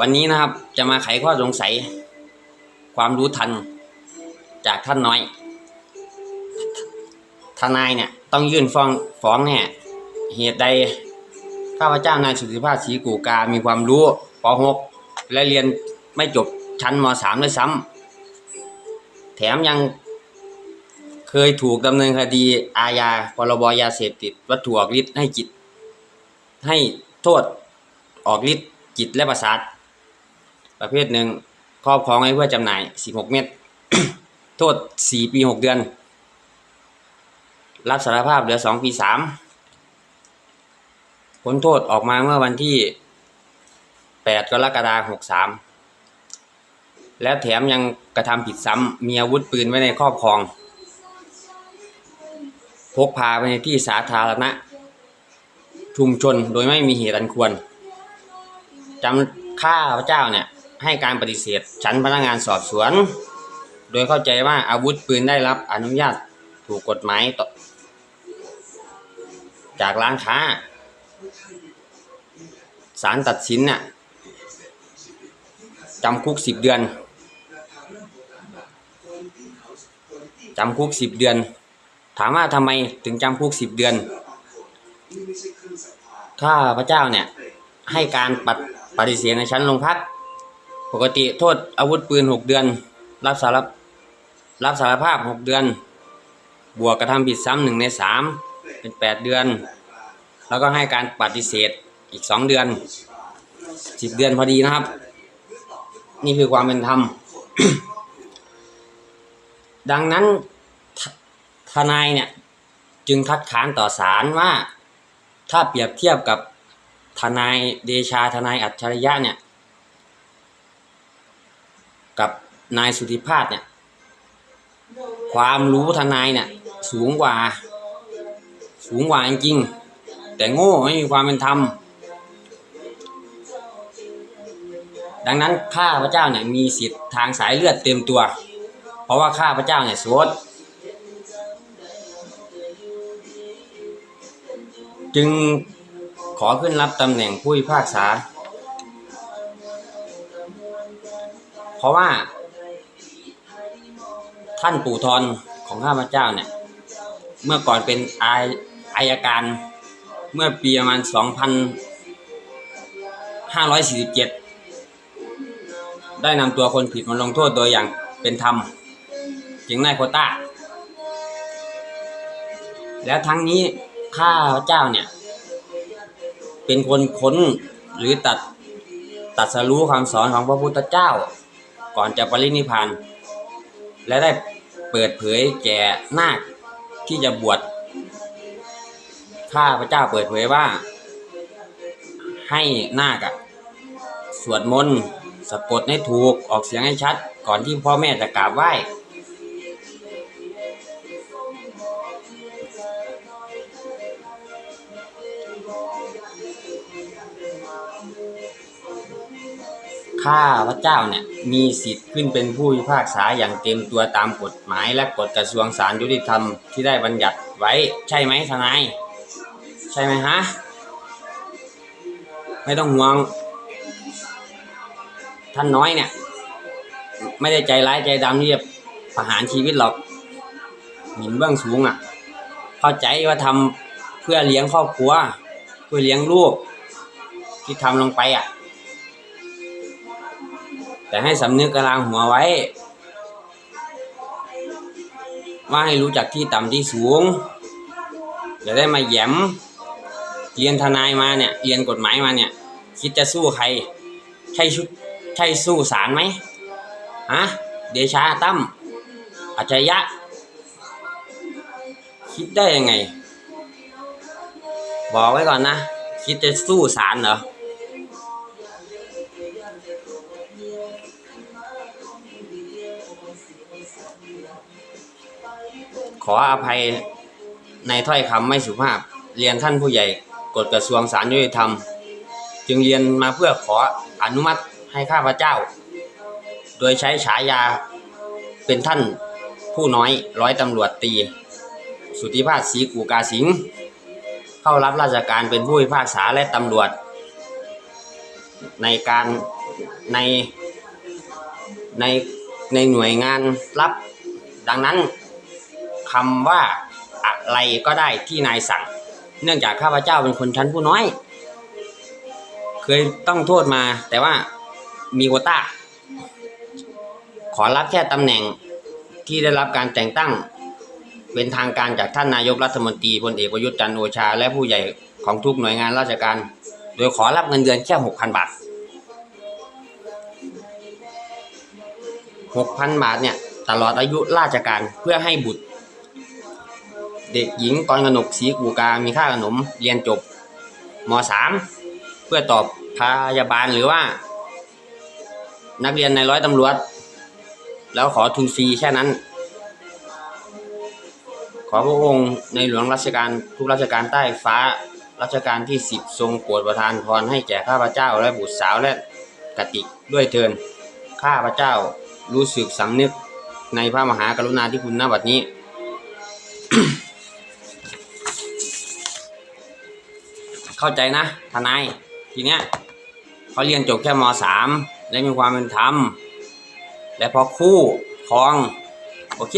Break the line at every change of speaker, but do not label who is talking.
วันนี้นะครับจะมาไขข้อสงสัย ความรู้ทันจากท่านน้อย ทนายเนี่ยต้องยื่นฟ้องฟ้องเนี่ยเหตุใดข้าพเจ้านายสุทธิภาพศรีกูกา มีความรู้ป .6 และเรียนไม่จบชั้นม .3 ด้วยซ้ำแถมยังเคยถูกดำเนินคดีอาญาพรบยาเสพติด วัตถุออกฤทธิ์ให้จิต ให้โทษออกฤทธิ์จิตและประสาท ประเภทหนึ่งครอบครองไว้เพื่อจำหน่าย 16 เม็ดโทษ 4 ปี 6 เดือน รับสารภาพเหลือ 2 ปี3ผลโทษออกมาเมื่อวันที่ 8 กรกฎาคม 63 แล้วแถมยังกระทำผิดซ้ำมีอาวุธปืนไว้ในครอบครอง พกพาไปในที่สาธารณะ ชุมชนโดยไม่มีเหตุอันควรจำข้าพระเจ้าเนี่ย ให้การปฏิเสธชั้นพนักงานสอบสวน โดยเข้าใจว่าอาวุธปืนได้รับอนุญาตถูกกฎหมายจากร้านค้าศาลตัดสินน่ะจำคุกสิบเดือนจำคุกสิบเดือน ถามว่าทำไมถึงจำคุกสิบเดือนข้าพระเจ้าเนี่ยให้การปฏิเสธในชั้นโรงพัก ปกติโทษอาวุธปืนหกเดือน รับสารรับสารภาพหกเดือน บวกกระทำผิดซ้ำหนึ่งในสามเป็นแปดเดือน แล้วก็ให้การปฏิเสธอีกสองเดือนสิบเดือนพอดีนะครับ นี่คือความเป็นธรรม ดังนั้นททนายเนี่ยจึงคัดค้านต่อศาลว่า ถ้าเปรียบเทียบกับทนายเดชาทนายอัจฉริยะเนี่ย กับนายสุธิพาสเนี่ย ความรู้ทนายเนี่ย สูงกว่า สูงกว่าจริงแต่โง่ไม่มีความเป็นธรรมดังนั้นข้าพระเจ้าเนี่ยมีสิทธิ์ทางสายเลือดเต็มตัว เพราะว่าข้าพระเจ้าเนี่ยโสดจึงขอขึ้นรับตำแหน่งผู้พิพากษา เพราะว่า ท่านปู่ทอนของข้าพเจ้าเนี่ย เมื่อก่อนเป็นอายอายการ เมื่อปีประมาณ2547ได้นำตัวคนผิดมาลงโทษโดยอย่างเป็นธรรมจึงได้โคต้า แล้วทั้งนี้ข้าพเจ้าเนี่ย เป็นคนค้นหรือตัดตัดสรู้คำสอนของพระพุทธเจ้า ก่อนจะปรินิพานและได้เปิดเผยแก่นาคที่จะบวชข้าพระเจ้าเปิดเผยว่า ให้นาคสวดมนต์สะกดให้ถูกออกเสียงให้ชัด ก่อนที่พ่อแม่จะกราบไหว้ ข้าพระเจ้าเนี่ยมีสิทธิ์ขึ้นเป็นผู้พิพากษาอย่างเต็มตัวตามกฎหมายและกฎกระทรวงสารยุติธรรมที่ได้บัญญัติไว้ใช่ไหมทนาย ใช่ไหมฮะ ไม่ต้องห่วง ท่านน้อยเนี่ย ไม่ได้ใจร้ายใจดำที่จะประหารชีวิตหรอกหมิ่นเบื้องสูงอะ เข้าใจว่าทำเพื่อเลี้ยงครอบครัว เพื่อเลี้ยงลูกที่ทำลงไปอะ แต่ให้สำนึกกระลางหัวไว้ ว่าให้รู้จักที่ต่ำที่สูงอย่าได้มาแย้มเรียนทนายมาเนี่ย เรียนกฎหมายมาเนี่ย คิดจะสู้ใคร ใช่ชุดใช่สู้ศาลไหมฮะเดชาตั้มอัจฉริยะ คิดได้ยังไง บอกไว้ก่อนนะ คิดจะสู้ศาลเหรอ ขออภัยในถ้อยคำไม่สุภาพ เรียนท่านผู้ใหญ่กฎกระทรวงสารยุติธรรม จึงเรียนมาเพื่อขออนุมัติให้ข้าพเจ้า โดยใช้ฉายาเป็นท่านผู้น้อยร้อยตำรวจตรีสุทธิภาพศรีกูกาสิงห์เข้ารับราชการเป็นผู้พิพากษาและตำรวจ ในการในในในหน่วยงานรับ ดังนั้นคำว่าอะไรก็ได้ที่นายสั่ง เนื่องจากข้าพเจ้าเป็นคนชั้นผู้น้อย เคยต้องโทษมา แต่ว่ามีโควต้า ขอรับแค่ตำแหน่งที่ได้รับการแต่งตั้ง เป็นทางการจากท่านนายกรัฐมนตรีพลเอกประยุทธ์จันทร์โอชา และผู้ใหญ่ของทุกหน่วยงานราชการ โดยขอรับเงินเดือนแค่หกพันบาทหกพันบาทเนี่ย ตลอดอายุราชการเพื่อให้บุตร เด็กหญิงกรกนกศรีกูกามีค่าขนมเรียนจบมสามเพื่อตอบพยาบาลหรือว่า นักเรียนในร้อยตำรวจ แล้วขอทุนฟรีแค่นั้น ขอพระองค์ในหลวงรัชกาลทุกรัชกาลใต้ฟ้ารัชกาลที่สิบทรงโปรดประทานพรให้แก่ข้าพเจ้าและบุตรสาวและกติกด้วยเทินข้าพเจ้ารู้สึกสำนึก ในพระมหากรุณาธิคุณณบัดนี้ เข้าใจนะ ทนาย ทีเนี้ยเขาเรียนจบแค่มสามและมีความเป็นธรรม และพอคู่ครอง โอเค